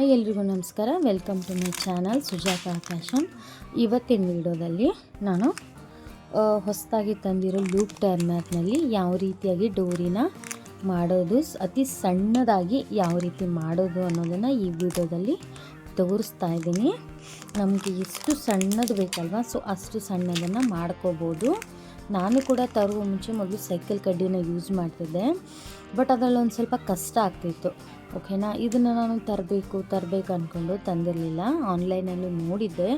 Hi ಎಲ್ರಿಗೂ ನಮಸ್ಕಾರ. Welcome to my channel Sujata fashion. ಇವತ್ತಿನ ವಿಡಿಯೋದಲ್ಲಿ ನಾನು ಹೊಸದಾಗಿ ತಂದಿರೋ ಲೂಪ್ ಟರ್ನರ್ನಲ್ಲಿ ಯಾವ ರೀತಿಯಾಗಿ ಡೋರಿನ ಮಾಡೋದು, ಅತಿ ಸಣ್ಣದಾಗಿ ಯಾವ ರೀತಿ ಮಾಡೋದು ಅನ್ನೋದನ್ನು ಈ ವಿಡಿಯೋದಲ್ಲಿ ತೋರಿಸ್ತಾ ಇದ್ದೀನಿ. ನಮಗೆ ಎಷ್ಟು ಸಣ್ಣದು ಬೇಕಲ್ವಾ? ಸೊ ಅಷ್ಟು ಸಣ್ಣದನ್ನು ಮಾಡ್ಕೋಬೋದು. ನಾನು ಕೂಡ ತರುವ ಮುಂಚೆ ಮೊದಲು ಸೈಕಲ್ ಕಡ್ಡಿನ ಯೂಸ್ ಮಾಡ್ತಿದ್ದೆ. ಬಟ್ ಅದರಲ್ಲಿ ಒಂದು ಸ್ವಲ್ಪ ಕಷ್ಟ ಆಗ್ತಿತ್ತು. ಓಕೆನಾ? ಇದನ್ನು ನಾನು ತರಬೇಕು ತರಬೇಕು ಅಂದ್ಕೊಂಡು ತಂದಿರಲಿಲ್ಲ. ಆನ್ಲೈನಲ್ಲಿ ನೋಡಿದ್ದೆ.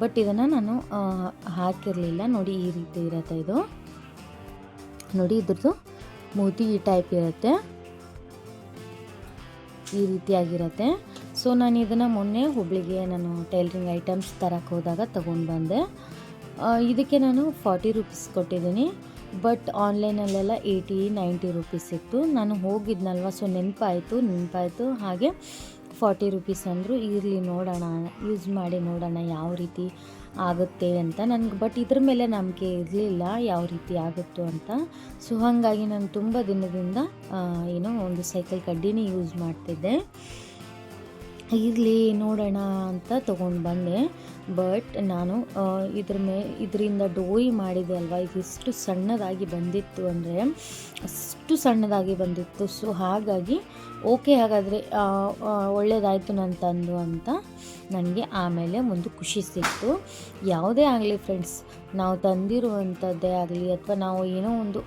ಬಟ್ ಇದನ್ನು ನಾನು ಹಾಕಿರಲಿಲ್ಲ. ನೋಡಿ ಈ ರೀತಿ ಇರುತ್ತೆ ಇದು. ನೋಡಿ ಇದ್ರದ್ದು ಮೂತಿ ಈ ಟೈಪ್ ಇರುತ್ತೆ. ಈ ರೀತಿಯಾಗಿರುತ್ತೆ ಸೊ, ನಾನು ಇದನ್ನು ಮೊನ್ನೆ ಹುಬ್ಳಿಗೆ ನಾನು ಟೈಲರಿಂಗ್ ಐಟಮ್ಸ್ ತರಕ್ಕೆ ಹೋದಾಗ ತೊಗೊಂಡು ಬಂದೆ. ಇದಕ್ಕೆ ನಾನು ಫಾರ್ಟಿ ರುಪೀಸ್ ಕೊಟ್ಟಿದ್ದೀನಿ. ಬಟ್ ಆನ್ಲೈನಲ್ಲೆಲ್ಲ ಏಯ್ಟಿ, ನೈಂಟಿ ರುಪೀಸ್ ಇತ್ತು. ನಾನು ಹೋಗಿದ್ನಲ್ವ, ಸೊ ನೆನಪಾಯಿತು ನೆನಪಾಯಿತು. ಹಾಗೆ ಫಾರ್ಟಿ ರುಪೀಸ್ ಅಂದರು, ಇರಲಿ ನೋಡೋಣ, ಯೂಸ್ ಮಾಡಿ ನೋಡೋಣ ಯಾವ ರೀತಿ ಆಗುತ್ತೆ ಅಂತ. ನನಗೆ ಬಟ್ ಇದ್ರ ಮೇಲೆ ನಂಬಿಕೆ ಇರಲಿಲ್ಲ, ಯಾವ ರೀತಿ ಆಗುತ್ತೋ ಅಂತ. ಸೊ ಹಾಗಾಗಿ ನಾನು ತುಂಬ ದಿನದಿಂದ ಏನೋ ಒಂದು ಸೈಕಲ್ ಕಡ್ಡಿನೇ ಯೂಸ್ ಮಾಡ್ತಿದ್ದೆ. ಇರಲಿ, ನೋಡೋಣ ಅಂತ ತೊಗೊಂಡು ಬಂದೆ. ಬಟ್ ನಾನು ಇದ್ರ ಮೇ, ಇದರಿಂದ ಡೋಯಿ ಮಾಡಿದೆ ಅಲ್ವಾ? ಇದಿಷ್ಟು ಸಣ್ಣದಾಗಿ ಬಂದಿತ್ತು ಅಂದರೆ, ಅಷ್ಟು ಸಣ್ಣದಾಗಿ ಬಂದಿತ್ತು. ಸೊ ಹಾಗಾಗಿ ಓಕೆ ಹಾಗಾದರೆ ಒಳ್ಳೆಯದಾಯಿತು ನಾನು ತಂದು ಅಂತ ನನಗೆ ಆಮೇಲೆ ಒಂದು ಖುಷಿ ಸಿಕ್ತು. ಯಾವುದೇ ಆಗಲಿ ಫ್ರೆಂಡ್ಸ್ ನಾವು ತಂದಿರುವಂಥದ್ದೇ ಆಗಲಿ, ಅಥವಾ ನಾವು ಏನೋ ಒಂದು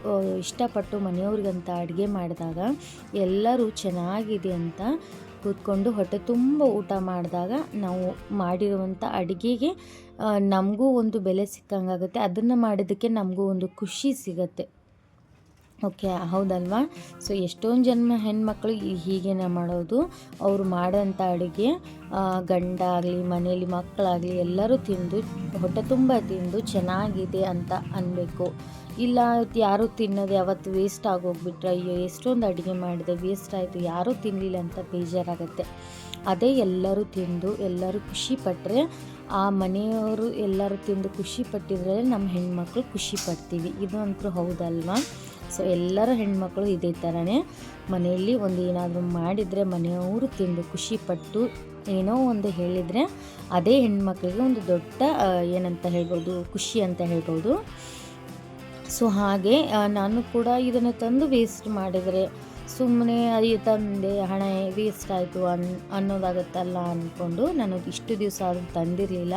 ಇಷ್ಟಪಟ್ಟು ಮನೆಯವ್ರಿಗಂತ ಅಡುಗೆ ಮಾಡಿದಾಗ ಎಲ್ಲರೂ ಚೆನ್ನಾಗಿದೆ ಅಂತ ಕೂತ್ಕೊಂಡು ಹೊಟ್ಟೆ ತುಂಬ ಊಟ ಮಾಡಿದಾಗ ನಾವು ಮಾಡಿರುವಂಥ ಅಡುಗೆಗೆ ನಮಗೂ ಒಂದು ಬೆಲೆ ಸಿಕ್ಕಂಗಾಗುತ್ತೆ. ಅದನ್ನು ಮಾಡಿದ್ದಕ್ಕೆ ನಮಗೂ ಒಂದು ಖುಷಿ ಸಿಗತ್ತೆ. ಓಕೆ, ಹೌದಲ್ವಾ? ಸೊ, ಎಷ್ಟೊಂದು ಜನ್ಮ ಹೆಣ್ಮಕ್ಳು ಹೀಗೇನೆ ಮಾಡೋದು. ಅವರು ಮಾಡೋಂಥ ಅಡುಗೆ ಗಂಡ ಆಗಲಿ ಮನೆಯಲ್ಲಿ ಮಕ್ಕಳಾಗಲಿ ಎಲ್ಲರೂ ತಿಂದು, ಹೊಟ್ಟೆ ತುಂಬ ತಿಂದು ಚೆನ್ನಾಗಿದೆ ಅಂತ ಅನ್ನಬೇಕು ಇಲ್ಲ ಯಾರೂ ತಿನ್ನೋದು ಯಾವತ್ತು ವೇಸ್ಟ್ ಆಗೋಗ್ಬಿಟ್ರೆ, ಅಯ್ಯೋ, ಎಷ್ಟೊಂದು ಅಡುಗೆ ಮಾಡಿದೆ ವೇಸ್ಟ್ ಆಯಿತು, ಯಾರೂ ತಿನ್ನಲಿಲ್ಲ ಅಂತ ಬೇಜಾರಾಗುತ್ತೆ. ಅದೇ ಎಲ್ಲರೂ ತಿಂದು, ಎಲ್ಲರೂ ಖುಷಿಪಟ್ಟರೆ ಆ ಮನೆಯವರು ಎಲ್ಲರೂ ತಿಂದು ಖುಷಿ ಪಟ್ಟಿದ್ರೆ ನಮ್ಮ ಹೆಣ್ಮಕ್ಳು ಖುಷಿ ಪಡ್ತೀವಿ. ಇದು ಅಂತೂ ಹೌದಲ್ವಾ? ಸೊ ಎಲ್ಲರ ಹೆಣ್ಮಕ್ಳು ಇದೇ ಥರನೇ, ಮನೆಯಲ್ಲಿ ಒಂದು ಏನಾದರೂ ಮಾಡಿದರೆ, ಮನೆಯವರು ತಿಂದು ಖುಷಿಪಟ್ಟು ಏನೋ ಒಂದು ಹೇಳಿದರೆ, ಅದೇ ಹೆಣ್ಮಕ್ಳಿಗೆ ಒಂದು ದೊಡ್ಡ ಏನಂತ ಹೇಳ್ಬೋದು, ಖುಷಿ ಅಂತ ಹೇಳ್ಬೋದು. ಸೊ ಹಾಗೆ ನಾನು ಕೂಡ ಇದನ್ನು ತಂದು ವೇಸ್ಟ್ ಮಾಡಿದರೆ ಸುಮ್ಮನೆ ಅಯ್ಯೋ, ತಂದೆ, ಹಣ ವೇಸ್ಟ್ ಆಯಿತು ಅನ್, ಅನ್ನೋದಾಗತ್ತಲ್ಲ ಅಂದ್ಕೊಂಡು ನಾನು ಇಷ್ಟು ದಿವಸ ಅದು ತಂದಿರಲಿಲ್ಲ.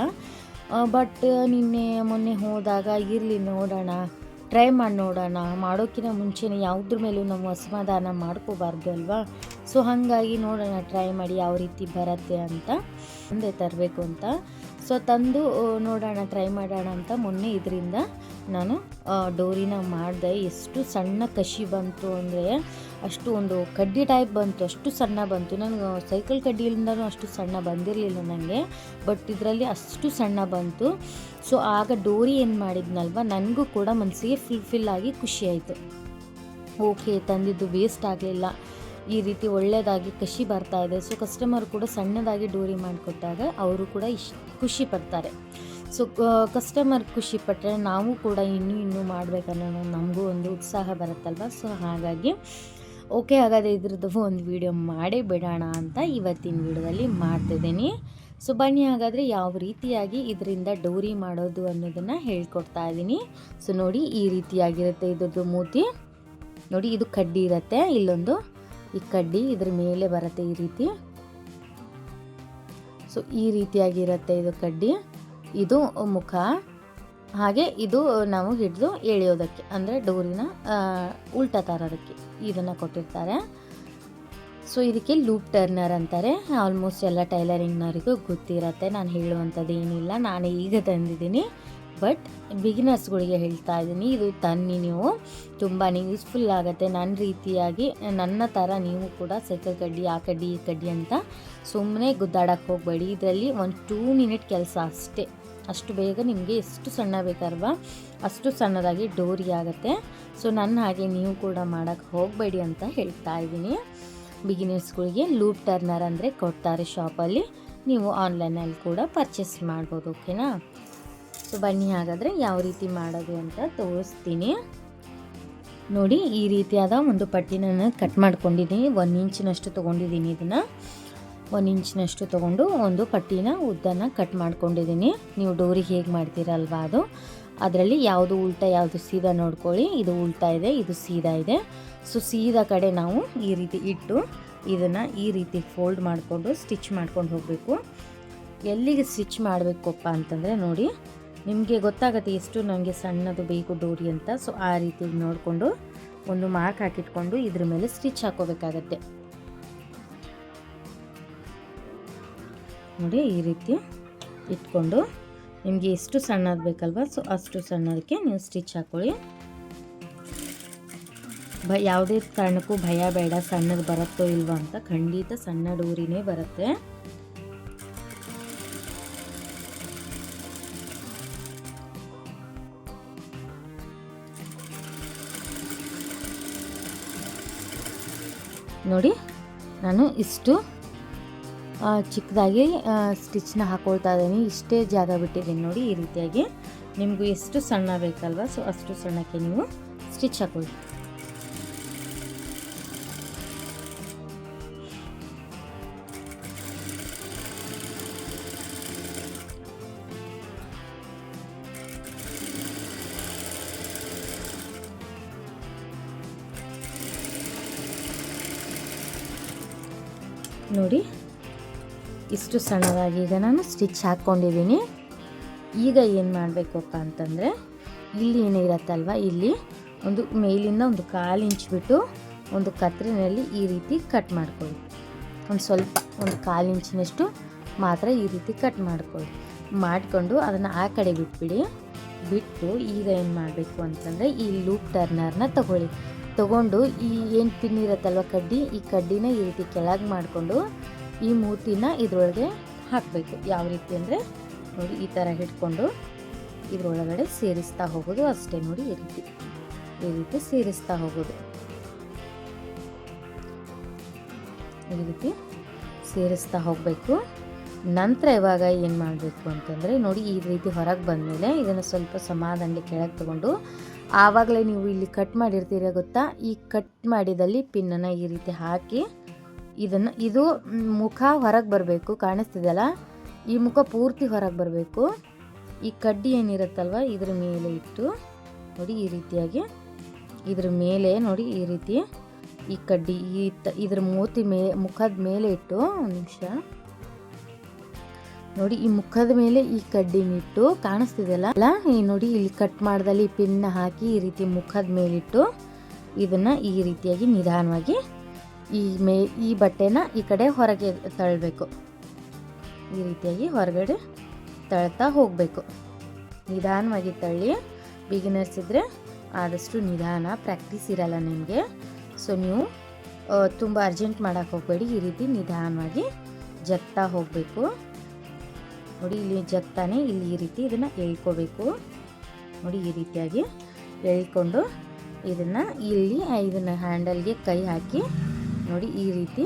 ಬಟ್ ನಿನ್ನೆ ಮೊನ್ನೆ ಹೋದಾಗ, ಇರಲಿ ನೋಡೋಣ ಟ್ರೈ ಮಾಡಿ ನೋಡೋಣ ಮಾಡೋಕ್ಕಿಂತ ಮುಂಚೆನೇ ಯಾವುದ್ರ ಮೇಲೂ ನಾವು ಅಸಮಾಧಾನ ಮಾಡ್ಕೋಬಾರ್ದು ಅಲ್ವಾ? ಸೊ ಹಾಗಾಗಿ ನೋಡೋಣ ಟ್ರೈ ಮಾಡಿ ಯಾವ ರೀತಿ ಬರುತ್ತೆ ಅಂತ, ಮುಂದೆ ತರಬೇಕು ಅಂತ. ಸೊ ತಂದು ನೋಡೋಣ ಟ್ರೈ ಮಾಡೋಣ ಅಂತ ಮೊನ್ನೆ ಇದರಿಂದ ನಾನು ಡೋರಿನ ಮಾಡಿದೆ. ಎಷ್ಟು ಸಣ್ಣ ಕಸಿ ಬಂತು ಅಂದರೆ ಅಷ್ಟು ಒಂದು ಕಡ್ಡಿ ಟೈಪ್ ಬಂತು, ಅಷ್ಟು ಸಣ್ಣ ಬಂತು. ನನಗೆ ಸೈಕಲ್ ಕಡ್ಡಿಯಿಂದನೂ ಅಷ್ಟು ಸಣ್ಣ ಬಂದಿರಲಿಲ್ಲ ನನಗೆ ಬಟ್ ಇದರಲ್ಲಿ ಅಷ್ಟು ಸಣ್ಣ ಬಂತು. ಸೊ ಆಗ ಡೋರಿ ಏನು ಮಾಡಿದ್ನಲ್ವ, ನನಗೂ ಕೂಡ ಮನಸ್ಸಿಗೆ ಫುಲ್ಫಿಲ್ ಆಗಿ ಖುಷಿಯಾಯಿತು ಓಕೆ, ತಂದಿದ್ದು ವೇಸ್ಟ್ ಆಗಲಿಲ್ಲ. ಈ ರೀತಿ ಒಳ್ಳೆಯದಾಗಿ ಕಸಿ ಬರ್ತಾ ಇದೆ. ಸೊ ಕಸ್ಟಮರ್ ಕೂಡ ಸಣ್ಣದಾಗಿ ಡೋರಿ ಮಾಡಿಕೊಟ್ಟಾಗ, ಅವರು ಕೂಡ ಇಶ್, ಖುಷಿ ಪಡ್ತಾರೆ. ಸೊ ಕಸ್ಟಮರ್ ಖುಷಿ ಪಟ್ಟರೆ ನಾವು ಕೂಡ ಇನ್ನೂ ಇನ್ನೂ ಮಾಡಬೇಕನ್ನೋ ನಮಗೂ ಒಂದು ಉತ್ಸಾಹ ಬರುತ್ತಲ್ವ? ಸೊ, ಹಾಗಾಗಿ ಓಕೆ ಹಾಗಾದರೆ ಇದ್ರದ್ದು ಒಂದು ವಿಡಿಯೋ ಮಾಡೇ ಬಿಡೋಣ ಅಂತ ಇವತ್ತಿನ ವಿಡಿಯೋದಲ್ಲಿ ಮಾಡ್ತಿದ್ದೀನಿ. ಸೊ, ಬನ್ನಿ ಹಾಗಾದರೆ ಯಾವ ರೀತಿಯಾಗಿ ಇದರಿಂದ ಡೋರಿ ಮಾಡೋದು ಅನ್ನೋದನ್ನು ಹೇಳ್ಕೊಡ್ತಾ ಇದ್ದೀನಿ ಸೊ, ನೋಡಿ ಈ ರೀತಿಯಾಗಿರುತ್ತೆ ಇದ್ರದ್ದು ಮೂತಿ. ನೋಡಿ, ಇದು ಕಡ್ಡಿ ಇರುತ್ತೆ. ಇಲ್ಲೊಂದು ಈ ಕಡ್ಡಿ ಇದ್ರ ಮೇಲೆ ಬರುತ್ತೆ ಈ ರೀತಿ. ಸೊ, ಈ ರೀತಿಯಾಗಿರುತ್ತೆ ಇದು ಕಡ್ಡಿ. ಇದು ಮುಖ, ಹಾಗೆ ಇದು ನಾವು ಹಿಡಿದು ಎಳೆಯೋದಕ್ಕೆ, ಅಂದರೆ ಡೋರಿನ ಉಲ್ಟಾ ತರೋದಕ್ಕೆ ಇದನ್ನು ಕೊಟ್ಟಿರ್ತಾರೆ. ಸೊ ಇದಕ್ಕೆ ಲೂಪ್ ಟರ್ನರ್ ಅಂತಾರೆ. ಆಲ್ಮೋಸ್ಟ್ ಎಲ್ಲ ಟೈಲರಿಂಗ್ನವರಿಗೂ ಗೊತ್ತಿರತ್ತೆ, ನಾನು ಹೇಳುವಂಥದ್ದು ಏನಿಲ್ಲ, ನಾನು ಈಗ ತಂದಿದ್ದೀನಿ. ಬಟ್ ಬಿಗಿನರ್ಸ್ಗಳಿಗೆ ಹೇಳ್ತಾ ಇದ್ದೀನಿ, ಇದು ತನ್ನಿ ನೀವು. ತುಂಬಾ ಯೂಸ್ಫುಲ್ ಆಗುತ್ತೆ ನನ್ನ ರೀತಿಯಾಗಿ, ನನ್ನ ಥರ ನೀವು ಕೂಡ ಸೆಕೆ ಕಡ್ಡಿ, ಆ ಕಡ್ಡಿ, ಈ ಕಡ್ಡಿ ಅಂತ ಸುಮ್ಮನೆ ಗುದ್ದಾಡಕ್ಕೆ ಹೋಗಬೇಡಿ. ಇದರಲ್ಲಿ ಒಂದು ಟೂ ಮಿನಿಟ್ ಕೆಲಸ ಅಷ್ಟೇ. ಅಷ್ಟು ಬೇಗ ನಿಮಗೆ ಎಷ್ಟು ಸಣ್ಣ ಬೇಕಲ್ವ, ಅಷ್ಟು ಸಣ್ಣದಾಗಿ ಡೋರಿ ಆಗುತ್ತೆ. ಸೊ ನನ್ನ ಹಾಗೆ ನೀವು ಕೂಡ ಮಾಡೋಕ್ಕೆ ಹೋಗಬೇಡಿ ಅಂತ ಹೇಳ್ತಾ ಇದ್ದೀನಿ. ಬಿಗಿನರ್ಸ್ಗಳಿಗೆ ಲೂಪ್ ಟರ್ನರ್ ಅಂದರೆ ಕೊಡ್ತಾರೆ ಶಾಪಲ್ಲಿ ನೀವು ಆನ್ಲೈನಲ್ಲಿ ಕೂಡ ಪರ್ಚೇಸ್ ಮಾಡ್ಬೋದು ಓಕೆನಾ ಸೊ ಬನ್ನಿ ಹಾಗಾದರೆ ಯಾವ ರೀತಿ ಮಾಡೋದು ಅಂತ ತೋರಿಸ್ತೀನಿ. ನೋಡಿ, ಈ ರೀತಿಯಾದ ಒಂದು ಪಟ್ಟಿನ ಕಟ್ ಮಾಡ್ಕೊಂಡಿದ್ದೀನಿ. ಒಂದು ಇಂಚಿನಷ್ಟು ತೊಗೊಂಡಿದ್ದೀನಿ ಇದನ್ನು. ಒಂದು ಇಂಚಿನಷ್ಟು ತೊಗೊಂಡು ಒಂದು ಪಟ್ಟಿನ ಉದ್ದನ ಕಟ್ ಮಾಡ್ಕೊಂಡಿದ್ದೀನಿ ನೀವು ಡೋರಿಗೆ ಹೇಗೆ ಮಾಡ್ತೀರಲ್ವಾ ಅದು? ಅದರಲ್ಲಿ ಯಾವುದು ಉಲ್ಟಾ, ಯಾವುದು ಸೀದಾ ನೋಡ್ಕೊಳ್ಳಿ. ಇದು ಉಲ್ಟಾ ಇದೆ, ಇದು ಸೀದಾ ಇದೆ. ಸೊ ಸೀದಾ ಕಡೆ ನಾವು ಈ ರೀತಿ ಇಟ್ಟು ಇದನ್ನು ಈ ರೀತಿ ಫೋಲ್ಡ್ ಮಾಡಿಕೊಂಡು ಸ್ಟಿಚ್ ಮಾಡ್ಕೊಂಡು ಹೋಗಬೇಕು. ಎಲ್ಲಿಗೆ ಸ್ಟಿಚ್ ಮಾಡಬೇಕಪ್ಪ ಅಂತಂದರೆ ನೋಡಿ, ನಿಮಗೆ ಗೊತ್ತಾಗುತ್ತೆ ಎಷ್ಟು ನನಗೆ ಸಣ್ಣದು ಬೇಕು ಡೋರಿ ಅಂತ. ಸೊ ಆ ರೀತಿ ನೋಡಿಕೊಂಡು ಒಂದು ಮಾರ್ಕ್ ಹಾಕಿಟ್ಕೊಂಡು ಇದ್ರ ಮೇಲೆ ಸ್ಟಿಚ್ ಹಾಕೋಬೇಕಾಗತ್ತೆ. ನೋಡಿ ಈ ರೀತಿ ಇಟ್ಕೊಂಡು ನಿಮಗೆ ಎಷ್ಟು ಸಣ್ಣದು ಬೇಕಲ್ವ? ಸೊ ಅಷ್ಟು ಸಣ್ಣದಕ್ಕೆ ನೀವು ಸ್ಟಿಚ್ ಹಾಕೊಳ್ಳಿ. ಬ, ಯಾವುದೇ ಕಾರಣಕ್ಕೂ ಭಯ ಬೇಡ, ಸಣ್ಣದು ಬರುತ್ತೋ ಇಲ್ವೋ ಅಂತ ಖಂಡಿತ ಸಣ್ಣ ಡೂರಿನೇ ಬರುತ್ತೆ. ನೋಡಿ, ನಾನು ಇಷ್ಟು ಚಿಕ್ಕದಾಗಿ ಸ್ಟಿಚ್ನ ಹಾಕ್ಕೊಳ್ತಾ ಇದ್ದೀನಿ. ಇಷ್ಟೇ ಜಾಗ ಬಿಟ್ಟಿದ್ದೀನಿ ನೋಡಿ ಈ ರೀತಿಯಾಗಿ. ನಿಮಗೂ ಎಷ್ಟು ಸಣ್ಣ ಬೇಕಲ್ವ, ಸೊ ಅಷ್ಟು ಸಣ್ಣಕ್ಕೆ ನೀವು ಸ್ಟಿಚ್ ಹಾಕೊಳ್ಳಿ. ನೋಡಿ ಇಷ್ಟು ಸಣ್ಣದಾಗಿ ಈಗ ನಾನು ಸ್ಟಿಚ್ ಹಾಕ್ಕೊಂಡಿದ್ದೀನಿ. ಈಗ ಏನು ಮಾಡಬೇಕಪ್ಪ ಅಂತಂದರೆ, ಇಲ್ಲಿ ಏನಿರತ್ತಲ್ವ, ಇಲ್ಲಿ ಒಂದು ಮೇಲಿಂದ ಒಂದು ಕಾಲು ಇಂಚ್ ಬಿಟ್ಟು ಒಂದು ಕತ್ರಿನಲ್ಲಿ ಈ ರೀತಿ ಕಟ್ ಮಾಡ್ಕೊಳ್ಳಿ. ಒಂದು ಸ್ವಲ್ಪ, ಒಂದು ಕಾಲು ಇಂಚಿನಷ್ಟು ಮಾತ್ರ ಈ ರೀತಿ ಕಟ್ ಮಾಡ್ಕೊಳ್ಳಿ. ಮಾಡಿಕೊಂಡು ಅದನ್ನು ಆ ಕಡೆ ಬಿಟ್ಬಿಡಿ. ಬಿಟ್ಟು ಈಗ ಏನು ಮಾಡಬೇಕು ಅಂತಂದರೆ, ಈ ಲೂಪ್ ಟರ್ನರ್ನ ತಗೊಳ್ಳಿ. ತಗೊಂಡು ಈ ಏನು ಪಿನ್ ಕಡ್ಡಿ, ಈ ಕಡ್ಡಿನ ಈ ರೀತಿ ಕೆಳಗೆ ಮಾಡಿಕೊಂಡು ಈ ಮೂತಿನ ಇದ್ರೊಳಗೆ ಹಾಕಬೇಕು. ಯಾವ ರೀತಿ ಅಂದರೆ ನೋಡಿ ಈ ಥರ ಹಿಡ್ಕೊಂಡು ಇದ್ರೊಳಗಡೆ ಸೇರಿಸ್ತಾ ಹೋಗೋದು ಅಷ್ಟೇ ನೋಡಿ ಈ ರೀತಿ. ಈ ರೀತಿ ಸೇರಿಸ್ತಾ ಹೋಗೋದು. ಈ ರೀತಿ ಸೇರಿಸ್ತಾ ಹೋಗಬೇಕು. ನಂತರ ಇವಾಗ ಏನು ಮಾಡಬೇಕು ಅಂತಂದರೆ ನೋಡಿ ಈ ರೀತಿ ಹೊರಗೆ ಬಂದಮೇಲೆ ಇದನ್ನು ಸ್ವಲ್ಪ ಸಮಾಧಾನ ಕೆಳಗೆ ತಗೊಂಡು ಆವಾಗಲೇ ನೀವು ಇಲ್ಲಿ ಕಟ್ ಮಾಡಿರ್ತೀರ ಗೊತ್ತಾ? ಈ ಕಟ್ ಮಾಡಿದಲ್ಲಿ ಪಿನ್ನನ್ನು ಈ ರೀತಿ ಹಾಕಿ ಇದನ್ನು ಇದು ಮುಖ ಹೊರಗೆ ಬರಬೇಕು, ಕಾಣಿಸ್ತಿದೆಯಲ್ಲ? ಈ ಮುಖ ಪೂರ್ತಿ ಹೊರಗೆ ಬರಬೇಕು. ಈ ಕಡ್ಡಿ ಏನಿರುತ್ತಲ್ವ, ಇದ್ರ ಮೇಲೆ ಇಟ್ಟು, ನೋಡಿ ಈ ರೀತಿಯಾಗಿ, ಇದ್ರ ಮೇಲೆ ನೋಡಿ ಈ ರೀತಿ, ಈ ಕಡ್ಡಿ, ಈ ಇದ್ರ ಮೂತಿ ಮೇ, ಮುಖದ ಮೇಲೆ ಇಟ್ಟು, ಒಂದು ನಿಮಿಷ. ನೋಡಿ, ಈ ಮುಖದ ಮೇಲೆ ಈ ಕಡ್ಡಿನಿಟ್ಟು ಕಾಣಿಸ್ತಿದೆಯಲ್ಲ? ಅಲ್ಲ, ಈ ನೋಡಿ, ಇಲ್ಲಿ ಕಟ್ ಮಾಡ್ದಲ್ಲಿ ಪಿನ್ನ ಹಾಕಿ ಈ ರೀತಿ ಮುಖದ ಮೇಲಿಟ್ಟು, ಇದನ್ನ ಈ ರೀತಿಯಾಗಿ ನಿಧಾನವಾಗಿ ಈ ಮೇ, ಈ ಬಟ್ಟೆನ ಈ ಕಡೆ ಹೊರಗೆ ತಳ್ಳಬೇಕು. ಈ ರೀತಿಯಾಗಿ ಹೊರಗಡೆ ತಳ್ತಾ ಹೋಗಬೇಕು. ನಿಧಾನವಾಗಿ ತಳ್ಳಿ ಬಿಗಿನರ್ಸ್ ಇದ್ದರೆ ಆದಷ್ಟು ನಿಧಾನ ಪ್ರಾಕ್ಟೀಸ್ ಇರಲ್ಲ ನಿಮಗೆ. ಸೊ ನೀವು ತುಂಬ ಅರ್ಜೆಂಟ್ ಮಾಡೋಕ್ಕೆ ಹೋಗಬೇಡಿ. ಈ ರೀತಿ ನಿಧಾನವಾಗಿ ಜಗ್ತಾ ಹೋಗಬೇಕು. ನೋಡಿ, ಇಲ್ಲಿ ಜಗ್ತಾನೆ, ಇಲ್ಲಿ ಈ ರೀತಿ ಇದನ್ನು ಎಳ್ಕೋಬೇಕು. ನೋಡಿ, ಈ ರೀತಿಯಾಗಿ ಎಳ್ಕೊಂಡು ಇದನ್ನು ಇಲ್ಲಿ ಇದನ್ನು ಹ್ಯಾಂಡಲ್ಗೆ ಕೈ ಹಾಕಿ ನೋಡಿ ಈ ರೀತಿ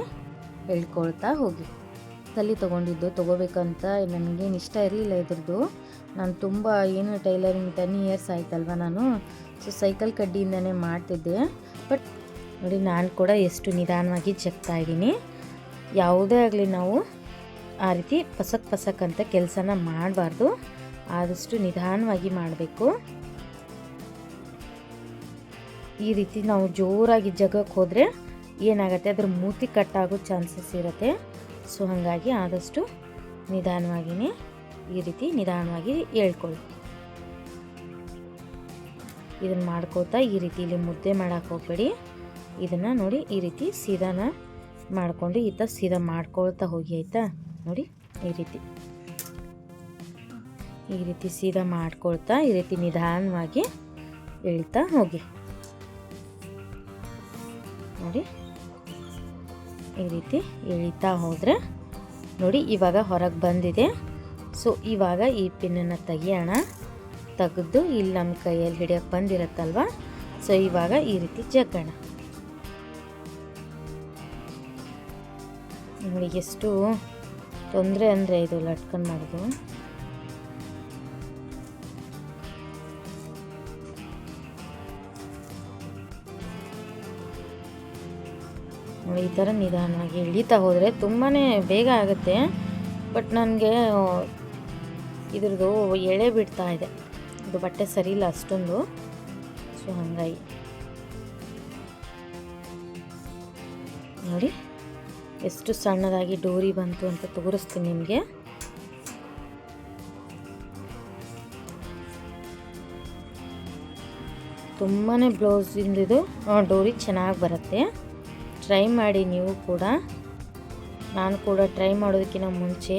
ಎಳ್ಕೊಳ್ತಾ ಹೋಗಿ. ತಲೆ ತೊಗೊಂಡಿದ್ದು, ತೊಗೋಬೇಕಂತ ನನಗೇನು ಇಷ್ಟ ಇರಲಿಲ್ಲ ಇದ್ರದ್ದು. ನಾನು ತುಂಬ ಏನು ಟೈಲರಿಂಗ್ ಟೆನ್ ಇಯರ್ಸ್ ಆಯ್ತಲ್ವ ನಾನು. ಸೊ ಸೈಕಲ್ ಕಡ್ಡಿಯಿಂದನೇ ಮಾಡ್ತಿದ್ದೆ. ಬಟ್ ನೋಡಿ ನಾನು ಕೂಡ ಎಷ್ಟು ನಿಧಾನವಾಗಿ ಚೆಕ್ತಾ ಇದ್ದೀನಿ. ಯಾವುದೇ ಆಗಲಿ ನಾವು ಆ ರೀತಿ ಪಸಕ್ ಪಸಕ್ ಅಂತ ಕೆಲಸನ ಮಾಡಬಾರ್ದು. ಆದಷ್ಟು ನಿಧಾನವಾಗಿ ಮಾಡಬೇಕು. ಈ ರೀತಿ ನಾವು ಜೋರಾಗಿ ಜಗಕ್ಕೆ ಹೋದರೆ ಏನಾಗುತ್ತೆ? ಅದ್ರ ಮೂತಿ ಕಟ್ಟಾಗೋ ಚಾನ್ಸಸ್ ಇರುತ್ತೆ. ಸೊ ಹಾಗಾಗಿ ಆದಷ್ಟು ನಿಧಾನವಾಗಿಯೇ ಈ ರೀತಿ ನಿಧಾನವಾಗಿ ಹೇಳ್ಕೊಳ್ಳಿ. ಇದನ್ನು ಮಾಡ್ಕೋತಾ ಈ ರೀತಿ ಇಲ್ಲಿ ಮುದ್ದೆ ಮಾಡೋಕೆ ಹೋಗಬೇಡಿ. ಇದನ್ನು ನೋಡಿ ಈ ರೀತಿ ಸೀದಾನ ಮಾಡ್ಕೊಂಡು ಈ ಥರ ಸೀದಾ ಮಾಡ್ಕೊಳ್ತಾ ಹೋಗಿ ಆಯಿತಾ? ನೋಡಿ ಈ ರೀತಿ. ಈ ರೀತಿ ಸೀದಾ ಮಾಡ್ಕೊಳ್ತಾ ಈ ರೀತಿ ನಿಧಾನವಾಗಿ ಇಳ್ತಾ ಹೋಗಿ. ನೋಡಿ. ಈ ರೀತಿ ಎಳಿತಾ ಹೋದರೆ ನೋಡಿ, ಇವಾಗ ಹೊರಗೆ ಬಂದಿದೆ. ಸೊ ಇವಾಗ ಈ ಪಿನ್ನನ್ನು ತೆಗಿಯೋಣ. ತೆಗೆದು ಇಲ್ಲಿ ನಮ್ಮ ಕೈಯಲ್ಲಿ ಹಿಡಿಯೋಕ್ಕೆ ಬಂದಿರತ್ತಲ್ವ? ಸೊ ಇವಾಗ ಈ ರೀತಿ ಜಗ್ಗೋಣ. ನೋಡಿ, ಎಷ್ಟು ತೊಂದರೆ ಅಂದರೆ ಇದು ಲಟ್ಕನ್ ಮಾಡೋದು. ನೋಡಿ ಈ ಥರ ನಿಧಾನವಾಗಿ ಇಳಿತಾ ಹೋದರೆ ತುಂಬಾ ಬೇಗ ಆಗುತ್ತೆ. ಬಟ್ ನನಗೆ ಇದ್ರದ್ದು ಎಳೆ ಬಿಡ್ತಾ ಇದೆ. ಇದು ಬಟ್ಟೆ ಸರಿ ಇಲ್ಲ ಅಷ್ಟೊಂದು. ಸೊ ಹಾಗಾಗಿ. ನೋಡಿ, ಎಷ್ಟು ಸಣ್ಣದಾಗಿ ಡೋರಿ ಬಂತು ಅಂತ ತೋರಿಸ್ತೀನಿ ನಿಮಗೆ. ತುಂಬಾ ಬ್ಲೌಸಿಂದಿದು ಡೋರಿ ಚೆನ್ನಾಗಿ ಬರುತ್ತೆ. ಟ್ರೈ ಮಾಡಿ ನೀವು ಕೂಡ. ನಾನು ಕೂಡ ಟ್ರೈ ಮಾಡೋದಕ್ಕಿಂತ ಮುಂಚೆ.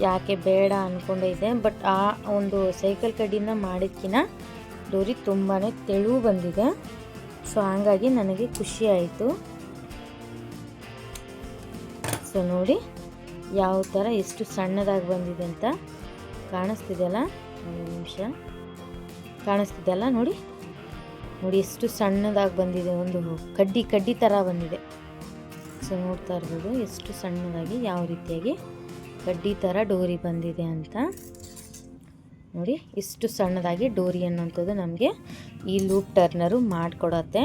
ಯಾಕೆ ಬೇಡ ಅಂದ್ಕೊಂಡಿದ್ದೆ ಬಟ್ ಆ ಒಂದು ಸೈಕಲ್ ಕಡ್ಡಿನ ಮಾಡಿದ್ಕಿನ ಡೋರಿ ತುಂಬಾ ತೆಳು ಬಂದಿದೆ. ಸೊ ಹಾಗಾಗಿ ನನಗೆ ಖುಷಿ ಆಯಿತು. ಸೊ ನೋಡಿ ಯಾವ ಥರ ಎಷ್ಟು ಸಣ್ಣದಾಗಿ ಬಂದಿದೆ ಅಂತ ಕಾಣಿಸ್ತಿದೆಯಲ್ಲ? ಒಂದು ನಿಮಿಷ. ಕಾಣಿಸ್ತಿದೆಯಲ್ಲ ನೋಡಿ? ನೋಡಿ, ಎಷ್ಟು ಸಣ್ಣದಾಗಿ ಬಂದಿದೆ, ಒಂದು ಕಡ್ಡಿ ಕಡ್ಡಿ ಥರ ಬಂದಿದೆ. ಸೊ ನೋಡ್ತಾ ಇರ್ಬೋದು, ಎಷ್ಟು ಸಣ್ಣದಾಗಿ, ಯಾವ ರೀತಿಯಾಗಿ ಕಡ್ಡಿ ಥರ ಡೋರಿ ಬಂದಿದೆ ಅಂತ. ನೋಡಿ, ಇಷ್ಟು ಸಣ್ಣದಾಗಿ ಡೋರಿ ಅನ್ನೋಂಥದ್ದು ನಮಗೆ ಈ ಲೂಪ್ ಟರ್ನರು ಮಾಡಿಕೊಡತ್ತೆ.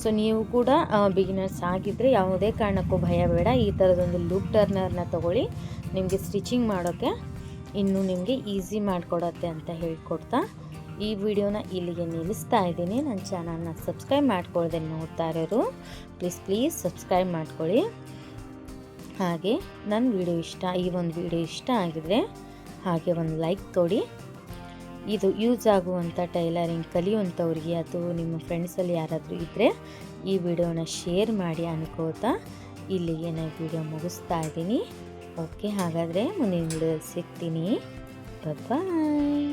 ಸೊ ನೀವು ಕೂಡ ಬಿಗಿನರ್ಸ್ ಆಗಿದ್ದರೆ ಯಾವುದೇ ಕಾರಣಕ್ಕೂ ಭಯ ಬೇಡ. ಈ ಥರದೊಂದು ಲೂಪ್ ಟರ್ನರ್ನ ತೊಗೊಳ್ಳಿ. ನಿಮಗೆ ಸ್ಟಿಚಿಂಗ್ ಮಾಡೋಕ್ಕೆ ಇನ್ನೂ ನಿಮಗೆ ಈಸಿ ಮಾಡಿಕೊಡತ್ತೆ ಅಂತ ಹೇಳ್ಕೊಡ್ತಾ ಈ ವಿಡಿಯೋನ ಇಲ್ಲಿಗೆ ನಿಲ್ಲಿಸ್ತಾ ಇದ್ದೀನಿ. ನನ್ನ ಚಾನಲ್ನ ಸಬ್ಸ್ಕ್ರೈಬ್ ಮಾಡ್ಕೊಳ್ಳ್ದೆ ನೋಡ್ತಾ ಇರೋರು ಪ್ಲೀಸ್ ಪ್ಲೀಸ್ ಸಬ್ಸ್ಕ್ರೈಬ್ ಮಾಡ್ಕೊಳ್ಳಿ. ಹಾಗೆ ನನ್ನ ವಿಡಿಯೋ ಇಷ್ಟ, ಈ ಒಂದು ವಿಡಿಯೋ ಇಷ್ಟ ಆಗಿದ್ರೆ ಹಾಗೆ ಒಂದು ಲೈಕ್ ಕೊಡಿ. ಇದು ಯೂಸ್ ಆಗುವಂಥ ಟೈಲರಿಂಗ್ ಕಲಿಯುವಂಥವ್ರಿಗೆ ಅಥವಾ ನಿಮ್ಮ ಫ್ರೆಂಡ್ಸಲ್ಲಿ ಯಾರಾದರೂ ಇದ್ದರೆ ಈ ವಿಡಿಯೋನ ಶೇರ್ ಮಾಡಿ ಅನ್ಕೋತಾ ಇಲ್ಲಿಗೆ ನಾನು ವಿಡಿಯೋ ಮುಗಿಸ್ತಾ ಇದ್ದೀನಿ. ಓಕೆ ಹಾಗಾದರೆ ಮುಂದಿನ ವಿಡಿಯೋದಲ್ಲಿ ಸಿಗ್ತೀನಿ. ಬಾಯ್